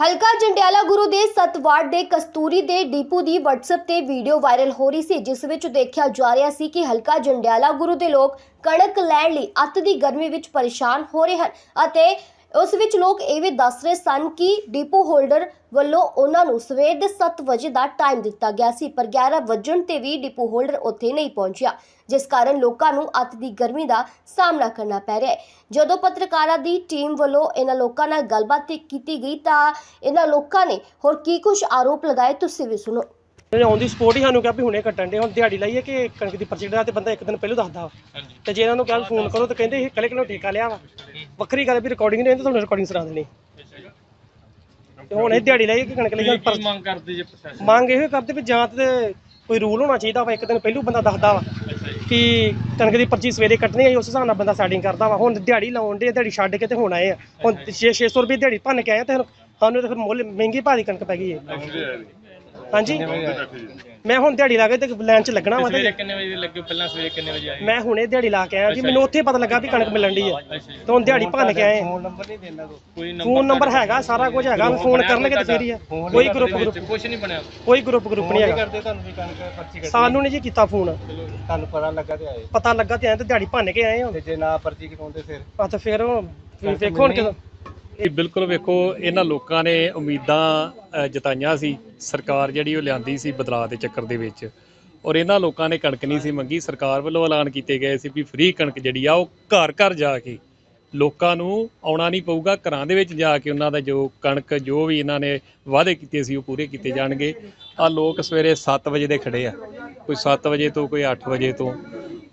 ਹਲਕਾ ਜੰਡਿਆਲਾ ਗੁਰੂ ਦੇ ਸਤਵਾੜ ਦੇ ਕਸਤੂਰੀ ਦੇ ਡੀਪੂ ਦੀ WhatsApp ਤੇ ਵੀਡੀਓ ਵਾਇਰਲ ਹੋ ਰਹੀ ਸੀ, ਜਿਸ ਵਿੱਚ ਦੇਖਿਆ ਜਾ ਰਿਹਾ ਸੀ ਕਿ ਹਲਕਾ ਜੰਡਿਆਲਾ ਗੁਰੂ ਦੇ ਲੋਕ ਕਣਕ ਲੈਣ ਲਈ ਅੱਤ ਦੀ ਗਰਮੀ ਵਿੱਚ ਪਰੇਸ਼ਾਨ ਹੋ ਰਹੇ ਹਨ ਅਤੇ ਉਸ ਵਿੱਚ ਲੋਕ ਇਹ ਵੀ ਦੱਸ ਰਹੇ ਸਨ ਕਿ ਡੀਪੂ ਹੋਲਡਰ ਵੱਲੋਂ ਉਹਨਾਂ ਨੂੰ ਸਵੇਰ ਦੇ 7 ਵਜੇ ਦਾ ਟਾਈਮ ਦਿੱਤਾ ਗਿਆ ਸੀ ਪਰ 11 ਵਜਣ ਤੇ ਵੀ ਡੀਪੂ ਹੋਲਡਰ ਉੱਥੇ ਨਹੀਂ ਪਹੁੰਚਿਆ ਜਿਸ ਕਾਰਨ ਲੋਕਾਂ ਨੂੰ ਅੱਤ ਦੀ ਗਰਮੀ ਦਾ ਸਾਹਮਣਾ ਕਰਨਾ ਪੈ ਰਿਹਾ ਹੈ। ਜਦੋਂ ਪੱਤਰਕਾਰਾਂ ਦੀ ਟੀਮ ਵੱਲੋਂ ਇਹਨਾਂ ਲੋਕਾਂ ਨਾਲ ਗੱਲਬਾਤ ਕੀਤੀ ਗਈ ਤਾਂ ਇਹਨਾਂ ਲੋਕਾਂ ਨੇ ਹੋਰ ਕੀ ਕੁਝ ਆਰੋਪ ਲਗਾਏ ਤੁਸੀਂ ਵੀ ਸੁਣੋ। ਤੇ ਔਨ ਦੀ ਸਪੋਰਟ ਹੀ ਸਾਨੂੰ ਕਿਹਾ ਵੀ ਹੁਣੇ ਕੱਟਣ ਦੇ ਹੁਣ ਦਿਹਾੜੀ ਲਾਈਏ ਕਿ ਕਣਕ ਦੀ ਪਰਚੀ ਕਢਾ ਤੇ ਬੰਦਾ ਇੱਕ ਦਿਨ ਪਹਿਲਾਂ ਦੱਸਦਾ ਵਾ। ਤੇ ਜੇ ਇਹਨਾਂ ਨੂੰ ਕੱਲ ਫੋਨ ਕਰੋ ਤਾਂ ਕਹਿੰਦੇ ਇਹ ਕੱਲੇ ਕੱਲੇ ਠੇਕਾ ਲਿਆ ਵਾ। ਵੱਖਰੀ ਗੱਲ ਵੀ ਰਿਕਾਰਡਿੰਗ ਨਹੀਂ ਹੁੰਦੀ ਤੁਹਾਨੂੰ ਰਿਕਾਰਡਿੰਗ ਸੁਣਾ ਦੇਣੀ। ਤੇ ਹੁਣ ਇਹ ਦਿਹਾੜੀ ਲਾਈਏ ਕਿ ਕਣਕ ਲਈ ਪਰ- ਮੰਗ ਕਰਦੇ ਜੇ ਪ੍ਰਸ਼ਾਸਨ? ਮੰਗ ਇਹੋ ਕਰਦੇ ਵੀ ਜਾਂ ਤੇ ਕੋਈ ਰੂਲ ਹੋਣਾ ਚਾਹੀਦਾ ਵਾ ਇੱਕ ਦਿਨ ਪਹਿਲਾਂ ਬੰਦਾ ਦੱਸਦਾ ਵਾ ਕਿ ਕਣਕ ਦੀ ਪਰਚੀ ਸਵੇਰੇ ਕੱਟਣੀ ਹੈ ਉਸ ਹਿਸਾਬ ਨਾਲ ਬੰਦਾ ਸੈਟਿੰਗ ਕਰਦਾ ਵਾ। ਹੁਣ ਦਿਹਾੜੀ ਲਾਉਣ ਦੇ ਦਿਹਾੜੀ ਛੱਡ ਕੇ ਤੇ ਹੁਣ ਆਏ ਆ। ਹੁਣ 600 ਰੁਪਏ ਦਿਹਾੜੀ ਭੰਨ ਕੇ ਆਏ ਆ ਤੇ ਸਾਨੂੰ ਤਾਂ ਫਿਰ ਮੁੱਲ ਮਹਿੰਗੀ ਭਾਰੀ ਕਣਕ ਪੈ ਗਈ ਹੈ ਹਾਂਜੀ। ਮੈਂ ਹੁਣ ਦਿਹਾੜੀ ਲਾ ਕੇ ਤੇ ਲਾਈਨ 'ਚ ਲੱਗਣਾ ਵਾ ਸਵੇਰੇ ਤੇ ਕਿੰਨੇ ਵਜੇ ਲੱਗੇ? ਪਹਿਲਾਂ ਸਵੇਰੇ ਕਿੰਨੇ ਵਜੇ ਆਏ? ਮੈਂ ਹੁਣੇ ਦਿਹਾੜੀ ਲਾ ਕੇ ਆਇਆ ਜੀ ਮੈਨੂੰ ਉੱਥੇ ਪਤਾ ਲੱਗਾ ਵੀ ਕਣਕ ਮਿਲਣ ਦੀ ਹੈ ਤੇ ਹੁਣ ਦਿਹਾੜੀ ਭੰਨ ਕੇ ਆਏ। ਆ। ਕੋਈ ਫੋਨ ਨੰਬਰ ਹੈਗਾ ਸਾਰਾ ਕੁਝ ਹੈਗਾ ਫੋਨ ਕਰਨਗੇ ਤੇ ਫੇਰ ਹੀ ਆ। ਕੋਈ ਗਰੁੱਪ ਗਰੁੱਪ ਕੁਝ ਨਹੀਂ ਬਣਿਆ। ਕੋਈ ਗਰੁੱਪ ਗਰੁੱਪ ਨਹੀਂ ਹੈਗਾ। ਕਰਦੇ ਤੁਹਾਨੂੰ ਵੀ ਕਣਕ ਪਰਚੀ ਕੱਢੀ ਸਾਨੂੰ ਨਹੀਂ ਜੀ ਕੀਤਾ ਫੋਨ। ਤੁਹਾਨੂੰ ਪਤਾ ਲੱਗਾ ਤੇ ਆਏ। ਪਤਾ ਲੱਗਾ ਤੇ ਐਂ ਤੇ ਦਿਹਾੜੀ ਭੰਨ ਕੇ ਆਏ ਹਾਂ ਤੇ ਜੇ ਨਾ ਪਰਚੀ ਕਟਾਉਂਦੇ ਫਿਰ? ਆ ਤਾਂ ਫਿਰ ਉਹ ਫਿਰ ਵੇਖੋ ਹੁਣ ਕਿਦੋਂ ਇਹ ਬਿਲਕੁਲ ਵੇਖੋ, ਇਹਨਾਂ ਲੋਕਾਂ ਨੇ ਉਮੀਦਾਂ ਜਤਾਈਆਂ ਸੀ। ਸਰਕਾਰ ਜਿਹੜੀ ਉਹ ਲਿਆਂਦੀ ਸੀ ਬਦਲਾਅ ਦੇ ਚੱਕਰ ਦੇ ਵਿੱਚ। ਔਰ ਇਹਨਾਂ ਲੋਕਾਂ ਨੇ ਕਣਕ ਨਹੀਂ ਸੀ ਮੰਗੀ। ਸਰਕਾਰ ਵੱਲੋਂ ਐਲਾਨ ਕੀਤੇ ਗਏ ਸੀ ਵੀ ਫ੍ਰੀ ਕਣਕ ਜਿਹੜੀ ਆ, ਉਹ ਘਰ ਘਰ ਜਾ ਕੇ ਲੋਕਾਂ ਨੂੰ ਆਉਣਾ ਨਹੀਂ ਪਊਗਾ। ਘਰਾਂ ਦੇ ਵਿੱਚ ਜਾ ਕੇ ਉਹਨਾਂ ਦਾ ਜੋ ਕਣਕ, ਜੋ ਵੀ ਇਹਨਾਂ ਨੇ ਵਾਅਦੇ ਕੀਤੇ ਸੀ, ਉਹ ਪੂਰੇ ਕੀਤੇ ਜਾਣਗੇ। ਆ ਲੋਕ ਸਵੇਰੇ 7 ਵਜੇ ਦੇ ਖੜੇ ਆ। ਕੋਈ 7 ਵਜੇ ਤੋਂ, ਕੋਈ 8 ਵਜੇ ਤੋਂ।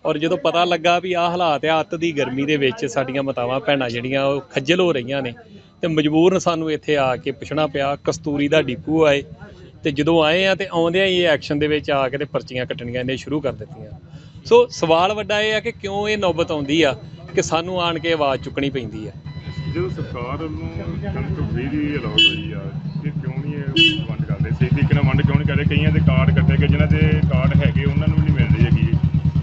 ਔਰ ਜਦੋਂ ਪਤਾ ਲੱਗਾ ਵੀ ਆਹ ਹਾਲਾਤ ਆ ਅੱਤ ਦੀ ਗਰਮੀ ਦੇ ਵਿੱਚ ਸਾਡੀਆਂ ਮਾਤਾਵਾਂ ਭੈਣਾਂ ਜਿਹੜੀਆਂ ਉਹ ਖੱਜਲ ਹੋ ਰਹੀਆਂ ਨੇ, ਤੇ ਮਜਬੂਰਨ ਸਾਨੂੰ ਇੱਥੇ ਆ ਕੇ ਪੁੱਛਣਾ ਪਿਆ, ਕਸਤੂਰੀ ਦਾ ਡੀਪੂ ਆਏ, ਤੇ ਜਦੋਂ ਆਏ ਆ ਤੇ ਆਉਂਦਿਆਂ ਹੀ ਇਹ ਐਕਸ਼ਨ ਦੇ ਵਿੱਚ ਆ ਕੇ ਤੇ ਪਰਚੀਆਂ ਕੱਟਣੀਆਂ ਇਹਨੇ ਸ਼ੁਰੂ ਕਰ ਦਿੱਤੀਆਂ। ਸੋ ਸਵਾਲ ਵੱਡਾ ਇਹ ਆ ਕਿ ਕਿਉਂ ਇਹ ਨੌਬਤ ਆਉਂਦੀ ਆ ਕਿ ਸਾਨੂੰ ਆਣ ਕੇ ਆਵਾਜ਼ ਚੁੱਕਣੀ ਪੈਂਦੀ ਆ? ਜਦੋਂ ਸਰਕਾਰ ਵੱਲੋਂ ਕਣਕ ਫ੍ਰੀ ਦੀ ਅਲਾਟ ਹੋਈ ਆ, ਇਹ ਕਿਉਂ ਨਹੀਂ ਵੰਡ ਕਰਦੇ? ਸਹੀ ਤਰੀਕੇ ਨਾਲ ਵੰਡ ਕਿਉਂ ਨਹੀਂ ਕਰਦੇ? ਕਈਆਂ ਦੇ ਕਾਰਡ ਕੱਟੇ ਗਏ, ਜਿਨ੍ਹਾਂ ਦੇ ਕਾਰਡ ਹੈਗੇ ਉਹਨਾਂ ਨੂੰ ਵੀ ਨਹੀਂ ਮਿਲ ਰਹੀ ਹੈਗੀ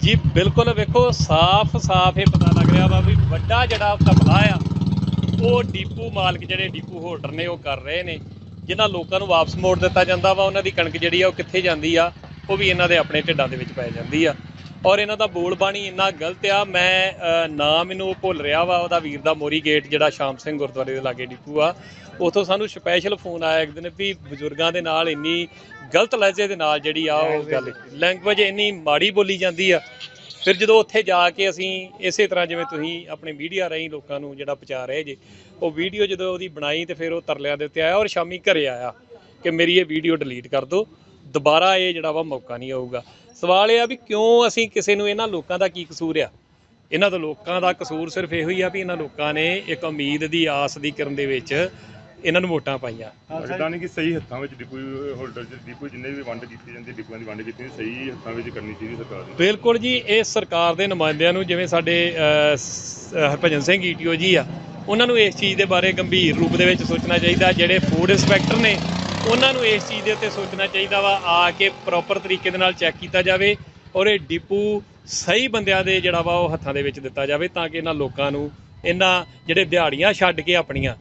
ਜੀ ਬਿਲਕੁਲ ਵੇਖੋ ਸਾਫ਼ ਸਾਫ਼ ਇਹ ਪਤਾ ਲੱਗ ਰਿਹਾ ਵਾ ਵੀ ਵੱਡਾ ਜਿਹੜਾ ਘਪਲਾ ਆ, ਉਹ ਡੀਪੂ ਮਾਲਕ ਜਿਹੜੇ ਡੀਪੂ ਹੋਲਡਰ ਨੇ, ਉਹ ਕਰ ਰਹੇ ਨੇ। ਜਿਨ੍ਹਾਂ ਲੋਕਾਂ ਨੂੰ ਵਾਪਸ ਮੋੜ ਦਿੱਤਾ ਜਾਂਦਾ ਵਾ, ਉਹਨਾਂ ਦੀ ਕਣਕ ਜਿਹੜੀ ਆ, ਉਹ ਕਿੱਥੇ ਜਾਂਦੀ ਆ, ਉਹ ਵੀ ਇਹਨਾਂ ਦੇ ਆਪਣੇ ਢਿੱਡਾਂ ਦੇ ਵਿੱਚ ਪੈ ਜਾਂਦੀ ਆ। ਔਰ ਇਹਨਾਂ ਦਾ ਬੋਲ ਬਾਣੀ ਇੰਨਾ ਗਲਤ ਆ ਮੈਂ ਅ, ਨਾਂ ਮੈਨੂੰ ਉਹ ਭੁੱਲ ਰਿਹਾ ਵਾ ਉਹਦਾ ਵੀਰ ਦਾ ਮੋਰੀ ਗੇਟ ਜਿਹੜਾ ਸ਼ਾਮ ਸਿੰਘ ਗੁਰਦੁਆਰੇ ਦੇ ਲਾਗੇ ਡੀਪੂ ਆ। ਉਥੋਂ ਸਾਨੂੰ ਸਪੈਸ਼ਲ ਫੋਨ ਆਇਆ ਇੱਕ ਦਿਨ ਵੀ ਬਜ਼ੁਰਗਾਂ ਦੇ ਨਾਲ ਇੰਨੀ ਗਲਤ ਲਹਿਜੇ ਦੇ ਨਾਲ ਜਿਹੜੀ ਆ ਉਹ ਗੱਲ ਲੈਂਗੁਏਜ ਇੰਨੀ ਮਾੜੀ ਬੋਲੀ ਜਾਂਦੀ ਆ। ਫਿਰ ਜਦੋਂ ਉੱਥੇ ਜਾ ਕੇ ਅਸੀਂ ਇਸੇ ਤਰ੍ਹਾਂ ਜਿਵੇਂ ਤੁਸੀਂ ਆਪਣੀ ਮੀਡੀਆ ਰਾਹੀਂ ਲੋਕਾਂ ਨੂੰ ਜਿਹੜਾ ਪਹੁੰਚਾ ਰਹੇ ਜੇ ਉਹ ਵੀਡੀਓ ਜਦੋਂ ਉਹਦੀ ਬਣਾਈ ਤੇ ਫਿਰ ਉਹ ਤਰਲਿਆਂ ਦੇ ਉੱਤੇ ਆਇਆ ਔਰ ਸ਼ਾਮੀ ਘਰੇ ਆਇਆ ਕਿ ਮੇਰੀ ਇਹ ਵੀਡੀਓ ਡਿਲੀਟ ਕਰ ਦਿਓ। ਦੁਬਾਰਾ ਇਹ ਜਿਹੜਾ ਵਾ ਮੌਕਾ ਨਹੀਂ ਆਊਗਾ। ਸਵਾਲ ਇਹ ਆ ਵੀ ਕਿਉਂ ਅਸੀਂ ਕਿਸੇ ਨੂੰ ਇਹਨਾਂ ਲੋਕਾਂ ਦਾ ਕੀ ਕਸੂਰ ਆ? ਇਹਨਾਂ ਦਾ ਲੋਕਾਂ ਦਾ ਕਸੂਰ ਸਿਰਫ ਇਹੋ ਹੀ ਆ ਵੀ ਇਹਨਾਂ ਲੋਕਾਂ ਨੇ ਇੱਕ ਉਮੀਦ ਦੀ ਆਸ ਦੀ ਕਰਨ ਦੇ ਵਿੱਚ ਇਹਨਾਂ ਨੂੰ ਵੋਟਾਂ ਪਾਈਆਂ। ਲੱਗਦਾ ਨਹੀਂ ਕਿ ਸਹੀ ਹੱਥਾਂ ਵਿੱਚ ਡਿਪੂ ਹੋਲਡਰ ਡਿਪੂ ਜਿੰਨੇ ਵੀ ਵੰਡ ਕੀਤੀ ਜਾਂਦੀ ਡਿਪੂਆਂ ਦੀ ਵੰਡ ਕੀਤੀ ਜਾਂਦੀ, ਸਹੀ ਹੱਥਾਂ ਵਿੱਚ ਕਰਨੀ ਚਾਹੀਦੀ ਸਰਕਾਰ ਨੂੰ ਬਿਲਕੁਲ ਜੀ ਇਹ ਸਰਕਾਰ ਦੇ ਨੁਮਾਇੰਦਿਆਂ ਨੂੰ ਜਿਵੇਂ ਸਾਡੇ ਹਰਭਜਨ ਸਿੰਘ ਈਟੀਓ ਜੀ ਆ ਉਹਨਾਂ ਨੂੰ ਇਸ ਚੀਜ਼ ਦੇ ਬਾਰੇ ਗੰਭੀਰ ਰੂਪ ਦੇ ਵਿੱਚ ਸੋਚਣਾ ਚਾਹੀਦਾ ਜਿਹੜੇ ਫੂਡ ਇੰਸਪੈਕਟਰ ਨੇ ਉਹਨਾਂ ਨੂੰ ਇਸ ਚੀਜ਼ ਦੇ ਉੱਤੇ ਸੋਚਣਾ ਚਾਹੀਦਾ ਵਾ, ਆ ਕੇ ਪ੍ਰੋਪਰ ਤਰੀਕੇ ਦੇ ਨਾਲ ਚੈੱਕ ਕੀਤਾ ਜਾਵੇ ਔਰ ਇਹ ਡਿਪੂ ਸਹੀ ਬੰਦਿਆਂ ਦੇ ਜਿਹੜਾ ਵਾ ਉਹ ਹੱਥਾਂ ਦੇ ਵਿੱਚ ਦਿੱਤਾ ਜਾਵੇ ਤਾਂ ਕਿ ਇਹਨਾਂ ਲੋਕਾਂ ਨੂੰ ਇਹਨਾਂ ਜਿਹੜੇ ਦਿਹਾੜੀਆਂ ਛੱਡ ਕੇ ਆਪਣੀਆਂ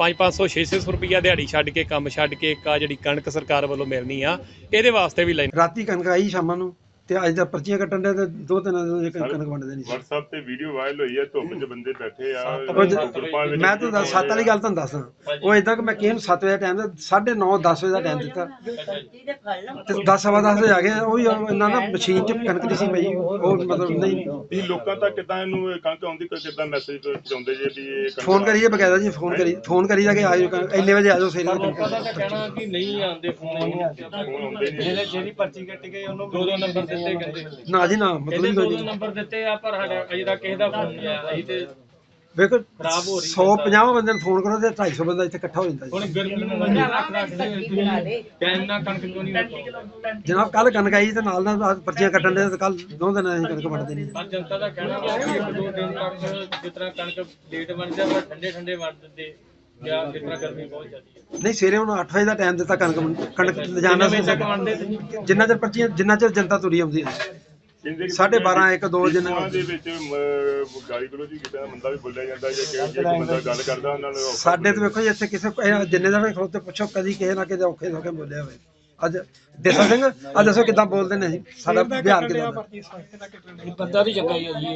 5-500 600 ਰੁਪਈਆ ਦਿਹਾੜੀ ਛੱਡ ਕੇ, ਕੰਮ ਛੱਡ ਕੇ ਇੱਕ ਆ ਜਿਹੜੀ ਕਣਕ ਸਰਕਾਰ ਵੱਲੋਂ ਮਿਲਣੀ ਆ, ਇਹਦੇ ਵਾਸਤੇ ਵੀ ਲਾਈਨ ਰਾਤੀ ਕਣਕ ਆਈ ਸ਼ਾਮਾਂ ਨੂੰ? ਤੇ ਅੱਜ ਦਾ ਪਰਚੀਆਂ ਕੱਟਣ ਦੇ ਤੇ ਦੋ ਤਿੰਨ ਦਿਨ ਦੀ ਕਣਕ ਵੰਡਦੇ ਨਹੀਂ ਸੀ। WhatsApp ਤੇ ਵੀਡੀਓ ਵਾਇਰਲ ਹੋਈ ਹੈ ਧੁੱਪ 'ਚ ਬੰਦੇ ਬੈਠੇ ਆ ਗਰੁੱਪਾਂ ਵਿੱਚ ਮੈਂ ਤਾਂ ਦੱਸ- ਸੱਤ ਵਾਲੀ ਗੱਲ ਤੁਹਾਨੂੰ ਦੱਸਦਾ ਉਹ ਇਦਾਂ ਕਿ ਮੈਂ ਕਿਹਨੂੰ 7 ਵਜੇ ਟਾਈਮ ਦਾ 9:30 10 ਵਜੇ ਦਾ ਟਾਈਮ ਦਿੱਤਾ। ਤੇ 10 ਸਵਾ 10 ਵਜੇ ਆ ਗਏ ਉਹ ਵੀ ਇਹਨਾਂ ਨਾ ਮਸ਼ੀਨ 'ਚ ਕਣਕ ਨਹੀਂ ਸੀ ਪਈ ਉਹ ਮਤਲਬ ਨਹੀਂ। ਵੀ ਲੋਕਾਂ ਤੱਕ ਕਿਦਾਂ ਇਹਨੂੰ ਇਹ ਕਣਕ ਆਉਂਦੀ ਕੋਈ ਕਿਦਾਂ ਮੈਸੇਜ ਪਹੁੰਚਾਉਂਦੇ ਜੇ ਵੀ ਇਹ ਫੋਨ ਕਰੀਏ ਬਕਾਇਦਾ ਜੀ ਫੋਨ ਕਰੀ ਫੋਨ ਕਰੀ ਜਾ ਕੇ ਆਜੋ ਕਣਕ ਇੰਨੇ ਵਜੇ ਆਜੋ ਸਵੇਰੇ ਲੋਕਾਂ ਦਾ ਤਾਂ ਕਹਿਣਾ ਕਿ ਨਹੀਂ ਆਉਂਦੇ ਫੋਨ ਜਿਹੜੇ ਜਿਹੜੀ ਪਰਚੀ ਕੱਟੀ ਗਈ ਉਹਨੂੰ ਦੋ ਦੋ ਨੰਬਰ ਦਿੱਤੇ ਕਹਿੰਦੇ ਨਾ ਜੀ ਨਾ ਮਤਲਬ ਇਹਦੇ ਦੋ ਦੋ ਨੰਬਰ ਦਿੱਤੇ ਆ ਪਰ ਸਾਡਾ ਅਜੇ ਤੱਕ ਕਿਸੇ ਦਾ ਫੋਨ ਨਹੀਂ ਆਇਆ। ਅਸੀਂ ਤੇ ਵੇਖੋ ਖਰਾਬ ਹੋ ਰਹੀ 150 ਬੰਦੇ ਨੂੰ ਫੋਨ ਕਰੋ ਤੇ 250 ਬੰਦਾ ਇੱਥੇ ਇਕੱਠਾ ਹੋ ਜਾਂਦਾ ਹੁਣ ਗਰਮੀ ਨੂੰ ਮੰਡੀ ਰੱਖ ਰੱਖਦੇ ਤੁਸੀਂ ਟਾਈਮ ਨਾਲ ਕਣਕ ਕਿਉਂ ਨਹੀਂ ਵਰਤੋਂ ਜਨਾਬ ਕੱਲ ਕਣਕ ਆਈ ਤੇ ਨਾਲ ਨਾਲ ਆਹ ਪਰਚੀਆਂ ਕੱਟਣ ਦੇ ਤੇ ਕੱਲ ਦੋ ਦਿਨ ਅਸੀਂ ਕਣਕ ਵੰਡਦੇ ਨਹੀਂ। ਪਰ ਜਨਤਾ ਦਾ ਕਹਿਣਾ ਵਾ ਕਿ ਇੱਕ ਦੋ ਦਿਨ ਤੱਕ ਜਿਸ ਤਰ੍ਹਾਂ ਕਣਕ ਲੇਟ ਬਣ ਜਾਂਦਾ ਠੰਡੇ ਠੰਡੇ ਵੰਡ ਦਿੰਦੇ। ਜਾਂ ਜਿਸ ਤਰ੍ਹਾਂ ਗਰਮੀ ਬਹੁਤ ਜ਼ਿਆਦੀ ਹੈ। ਨਹੀਂ ਸਵੇਰੇ ਹੁਣ 8 ਵਜੇ ਦਾ ਟਾਈਮ ਦਿੱਤਾ ਕਣਕ ਕਣਕ ਲਿਜਾਣਾ ਕਿੰਨੇ ਵਜੇ ਤੱਕ ਵੰਡਦੇ ਤੁਸੀਂ? ਜਿੰਨਾ ਚਿਰ ਪਰਚੀਆਂ ਜਿੰਨਾ ਚਿਰ ਜਨਤਾ ਤੁਰੀ ਆਉਂਦੀ ਹੈ। ਕਹਿੰਦੇ ਕਿ ਸਾਢੇ ਬਾਰਾਂ, ਇੱਕ, ਦੋ ਦਿਨ- ਡਿਪੂਆਂ ਦੇ ਵਿੱਚ ਮ, ਗਾਲੀ ਗਲੋਚ ਵੀ ਕੀਤਾ ਬੰਦਾ ਵੀ ਬੋਲਿਆ ਜਾਂਦਾ ਜਾਂ ਕਿ ਜੇ ਕੋਈ ਬੰਦਾ ਗੱਲ ਕਰਦਾ ਉਹਨਾਂ ਨੂੰ ਔਖਾ ਸਾਡੇ ਤੇ ਵੇਖੋ ਜੀ ਇੱਥੇ ਕਿਸੇ ਇਹ ਜਿੰਨੇ ਦਾ ਵੀ ਖਲੋਤੇ ਪੁੱਛੋ ਕਦੀ ਕਿਸੇ ਨਾ ਕਿਸੇ ਔਖੇ ਕੇ ਬੋਲਿਆ ਹੋਵੇ। ਅੱਜ ਦੇਸਾ ਸਿੰਘ ਅੱਜ ਦੱਸੋ ਕਿਦਾਂ ਬੋਲਦੇ ਨੇ ਸਾਡਾ ਬਿਹਾਰ ਕਿਦਾਂ ਦਾ? ਬੰਦਾ ਵੀ ਚੰਗਾ ਹੀ ਹੈ ਜੀ।